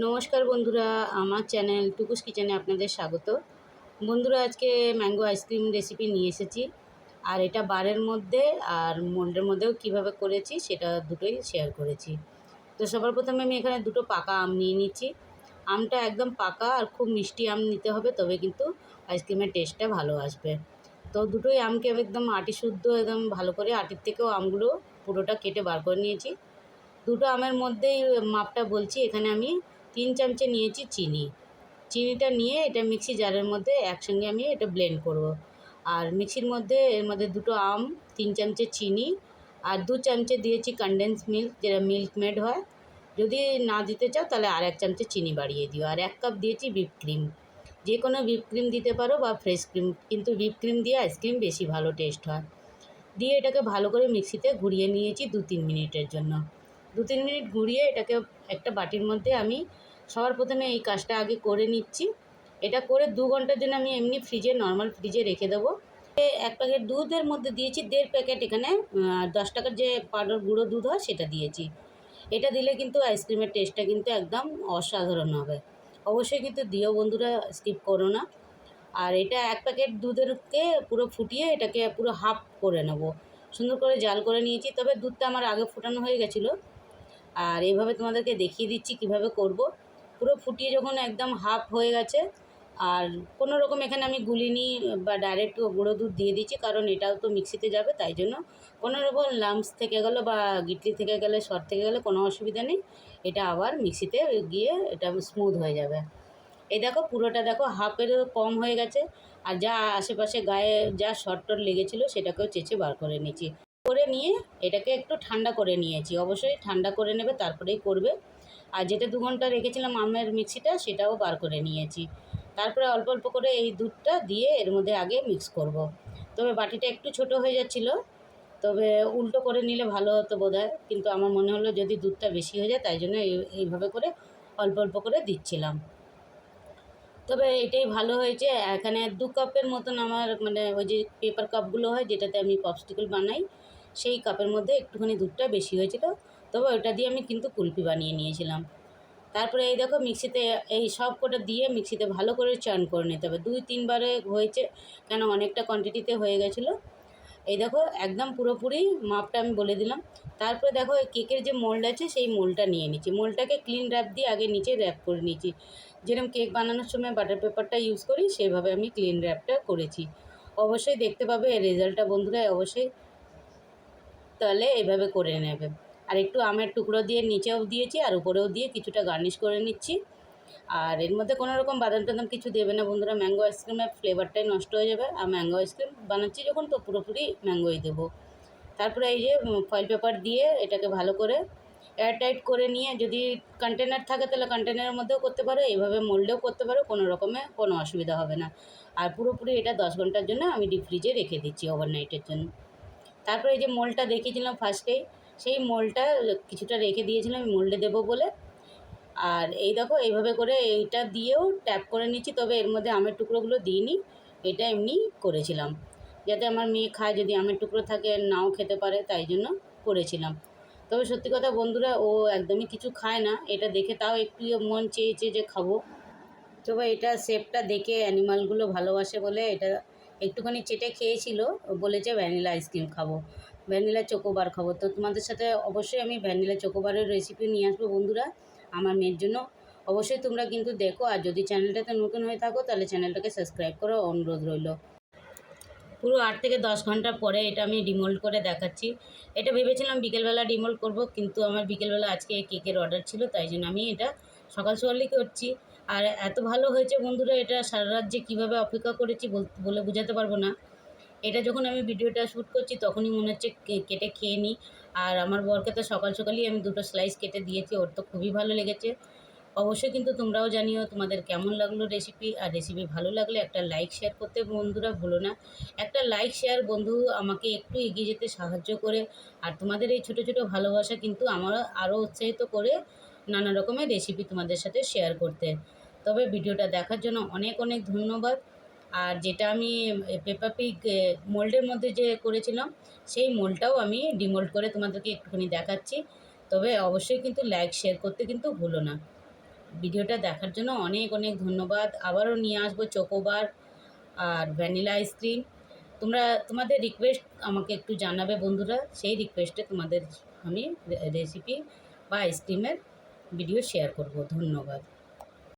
নমস্কার বন্ধুরা, আমার চ্যানেল টুকুস কিচেনে আপনাদের স্বাগত। বন্ধুরা, আজকে ম্যাঙ্গো আইসক্রিম রেসিপি নিয়ে এসেছি। আর এটা বারের মধ্যে আর মোল্ডের মধ্যেও কীভাবে করেছি সেটা দুটোই শেয়ার করেছি। তো সবার প্রথমে আমি এখানে দুটো পাকা আম নিয়ে নিচ্ছি। আমটা একদম পাকা আর খুব মিষ্টি আম নিতে হবে, তবে কিন্তু আইসক্রিমের টেস্টটা ভালো আসবে। তো দুটোই আমকে আমি একদম আটি শুদ্ধ একদম ভালো করে আটির থেকেও আমগুলো পুরোটা কেটে বার করে নিয়েছি। দুটো আমের মধ্যেই মাপটা বলছি, এখানে আমি তিন চামচে নিয়েছি চিনি। চিনিটা নিয়ে এটা মিক্সি জারের মধ্যে একসঙ্গে আমি এটা ব্লেন্ড করব। আর মিক্সির মধ্যে, এর মধ্যে দুটো আম, তিন চামচে চিনি আর দু চামচে দিয়েছি কনডেন্স মিল্ক যেটা মিল্ক মেড হয়। যদি না দিতে চাও তাহলে আর এক চামচে চিনি বাড়িয়ে দিও। আর এক কাপ দিয়েছি হুইপ ক্রিম যে কোনো হুইপ ক্রিম দিতে পারো বা ফ্রেশ ক্রিম কিন্তু হুইপ ক্রিম দিয়ে আইসক্রিম বেশি ভালো টেস্ট হয়। দিয়ে এটাকে ভালো করে মিক্সিতে ঘুরিয়ে নিয়েছি দু তিন মিনিটের জন্য। দু তিন মিনিট ঘুরিয়ে এটাকে একটা বাটির মধ্যে আমি সবার প্রথমে এই কাজটা আগে করে নিচ্ছি। এটা করে দু ঘণ্টার জন্য আমি এমনি ফ্রিজে নর্মাল ফ্রিজে রেখে দেবো। এক প্যাকেট দুধের মধ্যে দিয়েছি, দেড় প্যাকেট এখানে দশ টাকার যে পাউডার গুঁড়ো দুধ হয় সেটা দিয়েছি। এটা দিলে কিন্তু আইসক্রিমের টেস্টটা কিন্তু একদম অসাধারণ হবে। অবশ্যই কিন্তু দিও বন্ধুরা স্কিপ করো না। আর এটা এক প্যাকেট দুধেরকে পুরো ফুটিয়ে এটাকে পুরো হাফ করে নেব। সুন্দর করে জাল করে নিয়েছি, তবে দুধটা আমার আগে ফোটানো হয়ে গেছিল। আর এইভাবে তোমাদেরকে দেখিয়ে দিচ্ছি কীভাবে করব। পুরো ফুটিয়ে যখন একদম হাফ হয়ে গেছে, আর কোনো রকম এখানে আমি গুলিনি বা ডাইরেক্ট গুঁড়ো দুধ দিয়ে দিচ্ছি কারণ এটাও তো মিক্সিতে যাবে, তাই জন্য কোনো রকম লাম্পস থেকে গেলো বা গিটলি থেকে গেলে শর্ট থেকে গেলে, কোনো অসুবিধা নেই। এটা আবার মিক্সিতে গিয়ে এটা স্মুথ হয়ে যাবে। এই দেখো পুরোটা দেখো হাফেরও কম হয়ে গেছে, আর যা আশেপাশে গায়ে যা শর্ট টট লেগেছিলো সেটাকেও চেঁচে বার করে নিয়েছি। করে নিয়ে এটাকে একটু ঠান্ডা করে নিয়েছি। অবশ্যই ঠান্ডা করে নেবে, তারপরেই করবে। আর যেটা দু ঘণ্টা রেখেছিলাম আমের মিক্সিটা, সেটাও বার করে নিয়েছি। তারপরে অল্প অল্প করে এই দুধটা দিয়ে এর মধ্যে আগে মিক্স করব। তবে বাটিটা একটু ছোট হয়ে যাচ্ছিল। তবে উল্টো করে নিলে ভালো হতো বোধ কিন্তু আমার মনে হলো যদি দুধটা বেশি হয়ে যায়, তাই জন্য এই- এইভাবে করে অল্প অল্প করে দিচ্ছিলাম। তবে এটাই ভালো হয়েছে। এখানে দু কাপের মতন আমার মানে ওই যে পেপার কাপগুলো হয়, যেটাতে আমি পপস্টিকল বানাই সেই কাপের মধ্যে একটুখানি দুধটা বেশি হয়েছিল, তবে ওটা দিয়ে আমি কিন্তু কুলপি বানিয়ে নিয়েছিলাম। তারপরে এই দেখো মিক্সিতে এই সব কটা দিয়ে মিক্সিতে ভালো করে চার্ন করে নিতে হবে। দুই, তিনবারে হয়েছে কেন অনেকটা কোয়ান্টিটিতে হয়ে গেছিল। এই দেখো একদম পুরোপুরি মাপটা আমি বলে দিলাম। তারপরে দেখো কেকের যে মোল্ড আছে সেই মোল্ডটা নিয়ে নিচ্ছি। মোল্ডটাকে ক্লিন র্যাপ দিয়ে আগে নিচে র্যাপ করে নিচ্ছি যেরকম কেক বানানোর সময় বাটার পেপারটা ইউজ করি, সেভাবে আমি ক্লিন র্যাপটা করেছি। অবশ্যই দেখতে পাবে রেজাল্টটা বন্ধুরা, অবশ্যই তাহলে এভাবে করে নেবে। আর একটু আমের টুকরো দিয়ে নিচেও দিয়েছি আর উপরেও দিয়ে কিছুটা গার্নিশ করে নিচ্ছি। আর এর মধ্যে কোনো রকম বাদাম টাদাম কিছু দেবে না বন্ধুরা। ম্যাঙ্গো আইসক্রিমের ফ্লেভারটাই নষ্ট হয়ে যাবে। আর ম্যাঙ্গো আইসক্রিম বানাচ্ছি যখন তো পুরোপুরি ম্যাঙ্গোই দেবো। তারপরে এই যে ফয়েল পেপার দিয়ে এটাকে ভালো করে এয়ারটাইট করে নিয়ে যদি কন্টেনার থাকে তাহলে কন্টেনারের মধ্যেও করতে পারো। এইভাবে মোল্ডেও করতে পারো। কোনো রকমে কোনো অসুবিধা হবে না। আর পুরোপুরি এটা দশ ঘণ্টার জন্য আমি ডিপ ফ্রিজে রেখে দিচ্ছি ওভারনাইটের জন্য। তারপরে এই যে মোলটা দেখিয়েছিলাম ফার্স্টেই সেই মোলটা কিছুটা রেখে দিয়েছিলাম মোল্ডে দেবো বলে। আর এই দেখো, এইভাবে করে এইটা দিয়েও ট্যাপ করে নিচ্ছি, তবে এর মধ্যে আমের টুকরোগুলো দিইনি, এটা এমনি করেছিলাম। যাতে আমার মেয়ে খায়, যদি আমের টুকরো থাকে, নাও খেতে পারে, তাই জন্য করেছিলাম। তবে সত্যি কথা বন্ধুরা, ও একদমই কিছু খায় না, এটা দেখে তাও একটু মন চেয়েছে যে খাব। তবে এটা শেপটা দেখে অ্যানিমালগুলো ভালোবাসে বলে এটা একটুখানি চেটে খেয়েছিল বলেছে ভ্যানিলা আইসক্রিম খাব। ভ্যানিলা চোকোবার খাব। তো তোমাদের সাথে অবশ্যই আমি ভ্যানিলা চোকোবারের রেসিপি নিয়ে আসব বন্ধুরা, আমার মেয়ের জন্য। অবশ্যই তোমরা কিন্তু দেখো, আর যদি চ্যানেলটাতে নতুন হয়ে থাকো, তাহলে চ্যানেলটাকে সাবস্ক্রাইব করো অনুরোধ রইল। পুরো আট থেকে দশ ঘণ্টা পরে এটা আমি ডিমোল্ড করে দেখাচ্ছি। এটা ভেবেছিলাম বিকেলবেলা ডিমোল্ড করব, কিন্তু আমার বিকেলবেলা আজকে কেকের অর্ডার ছিল, তাই জন্য আমি এটা সকাল সকালই করছি। আর এত ভালো হয়েছে বন্ধুরা, এটা সারা রাত যে কীভাবে অপেক্ষা করেছি বল- বোঝাতে পারব না। এটা যখন আমি ভিডিওটা শ্যুট করছি, তখনই মনে হচ্ছে কেটে খেয়ে নিই। আর আমার বরকে তো সকাল সকালই আমি দুটো স্লাইস কেটে দিয়েছি, ওর তো খুবই ভালো লেগেছে। অবশ্যই কিন্তু তোমরাও জানিও তোমাদের কেমন লাগল রেসিপি আর রেসিপি ভালো লাগলে একটা লাইক শেয়ার করতে বন্ধুরা ভুলো না। একটা লাইক শেয়ার বন্ধু আমাকে একটু এগিয়ে যেতে সাহায্য করে, আর তোমাদের এই ছোটো ছোটো ভালোবাসা কিন্তু আমার আরও উৎসাহিত করে নানা রকমের রেসিপি তোমাদের সাথে শেয়ার করতে। তবে ভিডিওটা দেখার জন্য অনেক অনেক ধন্যবাদ। আর যেটা আমি পেপার পিক মোল্ডের মধ্যে যে করেছিলাম, সেই মোল্ডটাও আমি ডিমোল্ড করে তোমাদেরকে একটুখানি দেখাচ্ছি। তবে অবশ্যই কিন্তু লাইক শেয়ার করতে কিন্তু ভুলো না। ভিডিওটা দেখার জন্য অনেক অনেক ধন্যবাদ। আবারও নিয়ে আসব চোকোবার আর ভ্যানিলা আইসক্রিম তোমরা, তোমাদের রিকোয়েস্ট আমাকে একটু জানাবে বন্ধুরা। সেই রিকোয়েস্টে তোমাদের আমি রেসিপি বা আইসক্রিমের ভিডিও শেয়ার করব ধন্যবাদ।